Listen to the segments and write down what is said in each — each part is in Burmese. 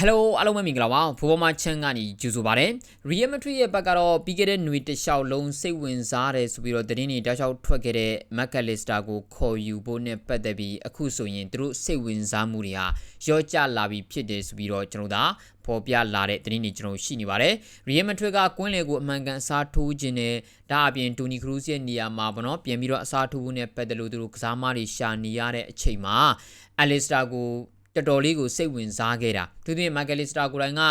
Hello အားလုံးပဲမင်္ဂလာပါဖိုးပေါ်မချန်ကနေကြိုဆိုပါရစေ Real Madrid ရဲ့ဘက်ကတော့ပြီးခဲ့တဲ့ຫນွေတစ်လျှောက်လုံးစိတ်ဝင်စားတယ်ဆိုပြီးတော့သတင်းတွေတောက်လျှောက်ထွက်ခဲ့တဲ့ McAllister ကိုခေါ်ယူဖို့နဲ့ပတ်သက်ပြီးအခုဆိုရင်သူတို့စိတ်ဝင်စားမှုတွေဟာရော့ကျလာပြီးဖြစ်တယ်ဆိုပြီးတော့ကျွန်တော်တို့ဖော်ပြလာတဲ့သတင်းတွေကျွန်တော်ရှိနေပါတယ် Real Madrid ကကွင်းလေကိုအမှန်ကန်အစားထိုးခြင်းနဲ့ဒါအပြင် Toni Kroos ရဲ့နေရာမှာဗောနော်ပြန်ပြီးတော့အစားထိုးဖို့နဲ့ပတ်သက်လို့သူတို့ကစားမတွေရှာနေရတဲ့အချိန်မှာ Alistair ကို တော်တော်လေးကိုစိတ်ဝင်စားခဲ့တာသူတို့မိုက်ကယ်လီစတာကိုယ်တိုင်က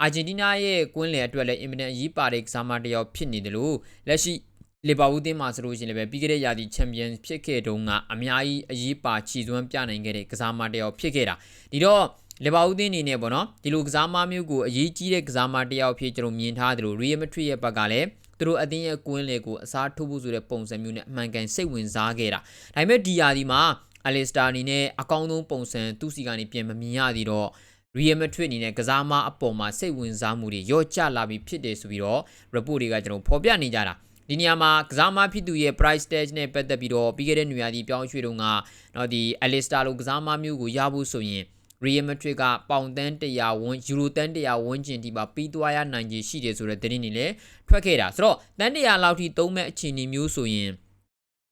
အာဂျင်တီးနားရဲ့ကွင်းလယ်အတွက်လည်းအင်မတန်အရေးပါတဲ့ကစားမတစ်ယောက်ဖြစ်နေတယ်လို့လက်ရှိလီဗာပူးအသင်းမှာဆိုလို့ရှိရင်လည်းပြီးခဲ့တဲ့ရာသီချန်ပီယံဖြစ်ခဲ့တုန်းကအများကြီးအရေးပါချီသွမ်းပြနိုင်ခဲ့တဲ့ကစားမတစ်ယောက်ဖြစ်ခဲ့တာဒီတော့လီဗာပူးအသင်းအနေနဲ့ပေါ့နော်ဒီလိုကစားမမျိုးကိုအရေးကြီးတဲ့ကစားမတစ်ယောက်ဖြစ်ကျွန်တော်မြင်ထားတယ်လို့ရီယယ်မက်ဒရစ်ရဲ့ဘက်ကလည်းသူတို့အသင်းရဲ့ကွင်းလေကိုအစားထိုးဖို့ဆိုတဲ့ပုံစံမျိုးနဲ့အမှန်ကန်စိတ်ဝင်စားခဲ့တာဒါပေမဲ့ဒီယာဒီမှာ အလီစတာအနေနဲ့အကောင်းဆုံးပုံစံသူ့စီကနေပြန်မမြင်ရသေးတော့ Real Madrid အနေနဲ့ကစားမအပေါ်မှာစိတ်ဝင်စားမှုတွေရော့ကျလာပြီးဖြစ်တယ်ဆိုပြီးတော့ report တွေကကျွန်တော်ဖော်ပြနေကြတာဒီနေရာမှာကစားမဖြစ်သူရဲ့ price tag နဲ့ပတ်သက်ပြီးတော့ပြီးခဲ့တဲ့နေရာဒီပြောင်းရွှေ့တုန်းကတော့ဒီ Alistair လိုကစားမမျိုးကိုရဖို့ဆိုရင် Real Madrid ကပေါင်တန်း100ဝန်းယူရိုတန်း100ဝန်းကျင်ဒီမှာပြီးသွားရနိုင်ခြေရှိတယ်ဆိုတဲ့သတင်းတွေလည်းထွက်ခဲ့တာဆိုတော့တန်း100လောက်ထိသုံးမဲ့အခြေအနေမျိုးဆိုရင်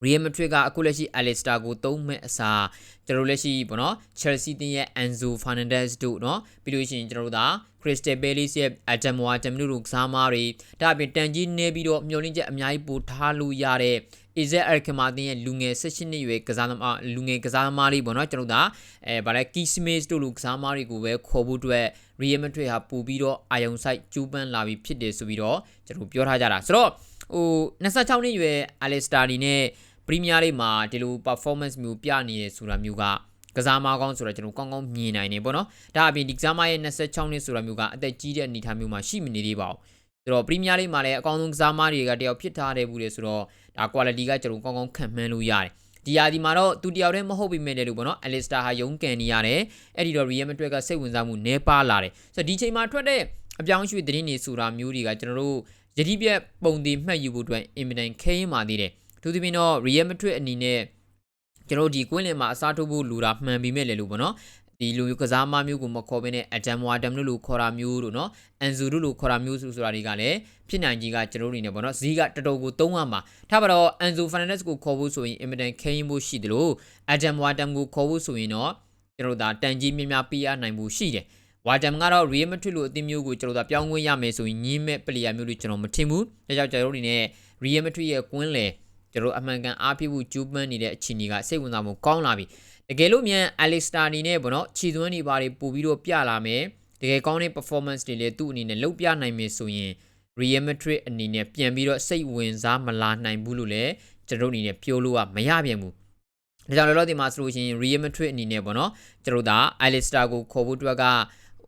Real Madrid ကအခုလက်ရှိ Alistair ကိုသုံးမဲ့အစားကျွန်တော်လက်ရှိပေါ့နော် Chelsea တင်ရဲ့ Enzo Fernandez တို့နော်ပြီးလို့ရှိရင်ကျွန်တော်တို့က Crystal Palace ရဲ့ Adam Ward တို့ကစားမားတွေဒါအပြင်တန်ကြီးနေပြီးတော့မျောလင့်ချက်အများကြီးပိုထားလို့ရတဲ့ Isaac Arkematin ရဲ့လူငယ်16နှစ်ရွယ်ကစားသမားလူငယ်ကစားသမားလေးပေါ့နော်ကျွန်တော်တို့ကအဲဗါလဲ Key Smith တို့လူကစားမားတွေကိုပဲခေါ်ဖို့အတွက် Real Madrid ဟာပို့ပြီးတော့အာယုံဆိုင်ကျူးပန်းလာပြီးဖြစ်တယ်ဆိုပြီးတော့ကျွန်တော်ပြောထားကြတာဆိုတော့ဟို26နှစ်ရွယ် Alistair နေနဲ့ ပရီးမီးယားလိမှာဒီလို performance မျိုးပြနေရဆိုတာမျိုးကကစားမကောင်းဆိုတော့ကျွန်တော်ကောင်းကောင်းမြင်နိုင်နေပေါ့နော်ဒါအပြင်ဒီကစားမရဲ့26နှစ်ဆိုတာမျိုးကအသက်ကြီးတဲ့အနေအထားမျိုးမှာရှိမနေသေးပါဘူးဆိုတော့ပရီးမီးယားလိမှာလည်းအကောင်းဆုံးကစားမတွေကတယောက်ဖြစ်ထားတယ်ဘူးလေဆိုတော့ဒါ quality ကကျွန်တော်ကောင်းကောင်းခံမှန်းလို့ရတယ်ဒီယာဒီမှာတော့သူတယောက်တည်းမဟုတ်ပြီမဲ့တယ်လို့ပေါ့နော်အလစ်စတာဟာယုံကန်နေရတယ်အဲ့ဒီတော့ Real Madrid ကစိတ်ဝင်စားမှုနည်းပါလာတယ်ဆိုတော့ဒီချိန်မှာထွက်တဲ့အပြောင်းရွှေ့သတင်းတွေဆိုတာမျိုးတွေကကျွန်တော်တို့ယတိပြက်ပုံတည်မှတ်ယူဖို့အတွက်အင်မတန်ခဲရင်ပါသေးတယ် အထူးသဖြင့်တော့ Real Madrid အနေနဲ့ကျွန်တော်ဒီကွင်းလင်မှာအစားထိုးဖို့လူတာမှန်ပြီးမဲ့လေလို့ပေါ့နော်ဒီလူမျိုးကစားမမျိုးကိုမခေါ်ဘဲနဲ့အဒမ်ဝါဒမ်လို့လို့ခေါ်တာမျိုးတို့နော်အန်ဇူတို့လို့ခေါ်တာမျိုးဆိုဆိုတာတွေကလည်းဖြစ်နိုင်ကြီးကကျွန်တော်တို့နေပေါ့နော်ဇီးကတော်တော်ကိုသုံးရမှာထားပါတော့အန်ဇူဖန်နန်ဒက်စ်ကိုခေါ်ဖို့ဆိုရင်အင်မတန်ခဲရင်ဖို့ရှိတယ်လို့အဒမ်ဝါဒမ်ကိုခေါ်ဖို့ဆိုရင်တော့ကျွန်တော်တို့ဒါတန်ကြီးမြများပေးရနိုင်ဖို့ရှိတယ်ဝါဒမ်ကတော့ Real Madrid လို့အသင်းမျိုးကိုကျွန်တော်တို့ပြောင်းခွင့်ရမယ်ဆိုရင်ညင်းမဲ့ပလေယာမျိုးလို့ကျွန်တော်မထင်ဘူးဒါကြောင့်ကျွန်တော်တို့အနေနဲ့ Real Madrid ရဲ့ကွင်းလယ် ကျွန်တော်အမှန်ကန်အားဖြစ်ဖို့ကြိုးပမ်းနေတဲ့အခြေအနေကစိတ်ဝင်စားမှုကောင်းလာပြီတကယ်လို့မြန် Alistair အနေနဲ့ပေါ့နော်ခြေသွင်းနေပါတွေပို့ပြီးတော့ပြလာမယ်တကယ်ကောင်းတဲ့ performance တွေလည်းသူ့အနေနဲ့လုပ်ပြနိုင်မယ်ဆိုရင် Real Madrid အနေနဲ့ပြန်ပြီးတော့စိတ်ဝင်စားမလာနိုင်ဘူးလို့လည်းကျွန်တော်အနေနဲ့ပြောလို့ကမရပြန်ဘူးဒါကြောင့်လောလောဆယ်မှာဆိုလို့ရှိရင် Real Madrid အနေနဲ့ပေါ့နော်ကျွန်တော်ဒါ Alistair ကိုခေါ်ဖို့အတွက်က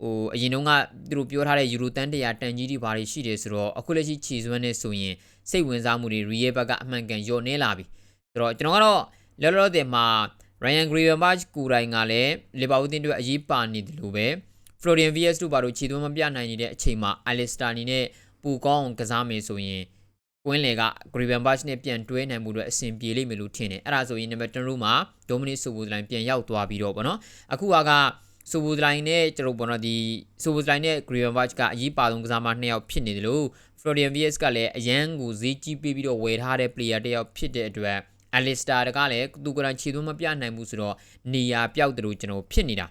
ဟိုအရင်တုန်းကသူတို့ပြောထားတဲ့ယူရိုတန်100တန်ကြီးတွေဘာတွေရှိတယ်ဆိုတော့အခုလက်ရှိခြေစွမ်းနေဆိုရင်စိတ်ဝင်စားမှုတွေရီရဲ့ဘက်ကအမှန်ကန်ညော့နေလာပြီဆိုတော့ကျွန်တော်ကတော့လောလောဆယ်မှာ Ryan Gravenberch ကိုယ်တိုင်ကလည်းလီဗာပူးတင်းတို့အရေးပါနေတယ်လို့ပဲ Florian Wirtz တို့ဘာလို့ခြေသွင်းမပြနိုင်နေတဲ့အချိန်မှာ Alistair အနေနဲ့ပူကောင်းအောင်ကစားမယ်ဆိုရင်ကွင်းလေက Gravenberch နဲ့ပြန်တွဲနိုင်မှုတွေအဆင်ပြေလိမ့်မယ်လို့ထင်တယ်အဲ့ဒါဆိုရင်နံပါတ်2မှာ Dominic Soboslai ပြန်ရောက်သွားပြီးတော့ဗောနော်အခုက ဆိုဘူဒလိုင်းနဲ့ကျွန်တော်ပေါ့နော်ဒီဆိုဘူဒလိုင်းနဲ့ Green Watch ကအရေးပါဆုံးကစားမနှစ်ယောက်ဖြစ်နေတယ်လို့ Florian Wirtz ကလည်းအရန်ကိုဈေးကြီးပေးပြီးတော့ဝယ်ထားတဲ့ player တစ်ယောက်ဖြစ်တဲ့အတွက် Alistair ကလည်းသူကလည်းခြေသွင်းမပြနိုင်ဘူးဆိုတော့နေရာပြောက်တယ်လို့ကျွန်တော်ဖြစ်နေတာ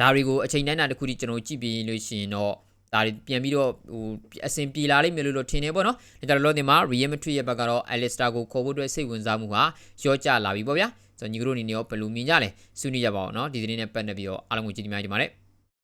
ဒါတွေကိုအချိန်တိုင်းတာတစ်ခုထိကျွန်တော်ကြည့်ပြီးလို့ရှိရင်တော့ဒါတွေပြန်ပြီးတော့ဟိုအဆင်ပြေလာလိမ့်မယ်လို့ထင်နေပေါ့နော်ဒါကြတော့လောဒီမှာ Real Madrid ရဲ့ဘက်ကတော့ Alistair ကိုခေါ်ဖို့အတွက်စိတ်ဝင်စားမှုဟာရော့ကျလာပြီပေါ့ဗျာ ဆိုတော့ညီကတို့အနေနဲ့ရောဘယ်လိုမြင်ကြလဲဆွေးနွေးကြပါအောင်เนาะဒီသတင်းနဲ့ပတ်သက်ပြီးတော့အားလုံးကိုကြည့်ကြပါကြပါမယ်